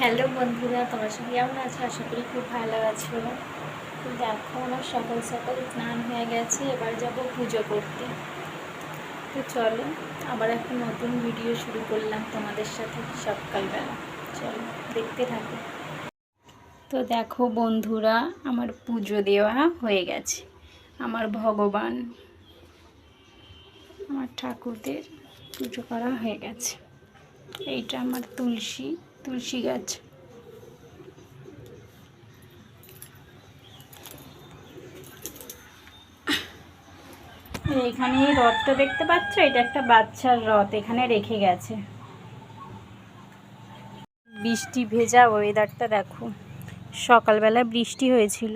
Hello বন্ধুরা, তোমার সঙ্গে কেমন আছো? আশা করি খুব ভালো আছো। তো দেখো, আমার সকাল সকাল স্নান হয়ে গেছে, এবার যাব পুজো করতে। তো চলো, আবার একটা নতুন ভিডিও শুরু করলাম তোমাদের সাথে সকালবেলা। চলো, দেখতে থাকো। তো দেখো বন্ধুরা, আমার পুজো দেওয়া হয়ে গেছে। আমার ভগবান, আমার ঠাকুরদের পুজো করা হয়ে গেছে। এইটা আমার তুলসী। তুলসী গাছ। এখানে রথটা দেখতে পাচ্ছ? এটা একটা বাচ্চার রথ এখানে রেখে গেছে। বৃষ্টি ভেজা ওয়েদারটা দেখো। সকালবেলা বৃষ্টি হয়েছিল।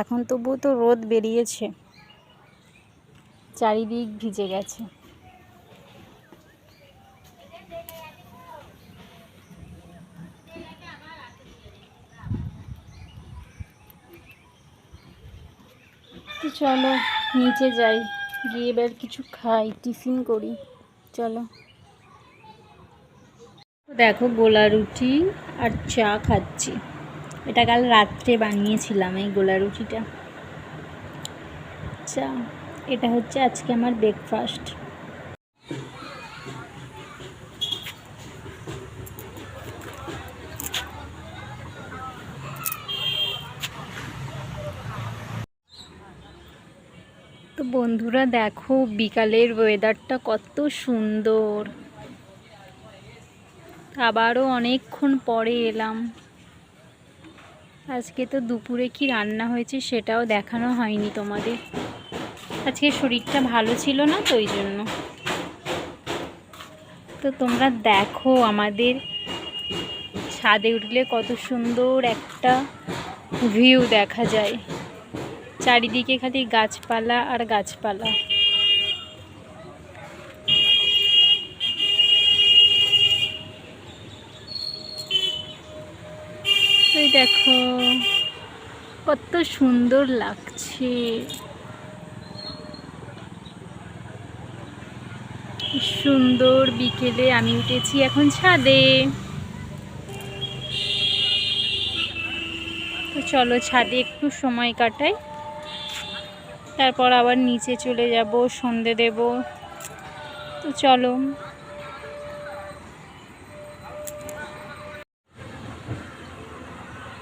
এখন তবুও তো রোদ বেরিয়েছে। চারিদিক ভিজে গেছে। তো চলো, নিচে যাই। গিয়ে এবার কিছু খাই, টিফিন করি। চলো। দেখো, গোলা রুটি আর চা খাচ্ছি। এটা কাল রাত্রে বানিয়েছিলাম এই গোলা রুটিটা। চা এটা হচ্ছে আজকে আমার ব্রেকফাস্ট তো বন্ধুরা দেখো, বিকালের ওয়েদারটা কত সুন্দর। আবারও অনেকক্ষণ পরে এলাম। আজকে তো দুপুরে কি রান্না হয়েছে সেটাও দেখানো হয়নি তোমাদের। আজকে শরীরটা ভালো ছিল না তো ওই জন্য। তো তোমরা দেখো আমাদের ছাদে উঠলে কত সুন্দর একটা ভিউ দেখা যায়। চারিদিকে খালি গাছপালা আর গাছপালা। ওই দেখো, কত সুন্দর লাগছে। সুন্দর বিকেলে আমি উঠেছি এখন ছাদে। তো চলো ছাদে একটু সময় কাটাই। তারপর আবার নিচে চলে যাব, সন্ধে দেব। তো চলো।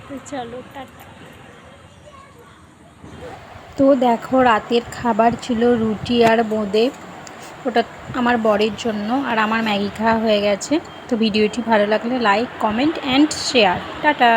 তো চলো তো দেখো, রাতের খাবার ছিল রুটি আর বোঁদে ওটা আমার বরের জন্য আর আমার ম্যাগি খাওয়া হয়ে গেছে। তো ভিডিওটি ভালো লাগলে like, comment, and share. Tata.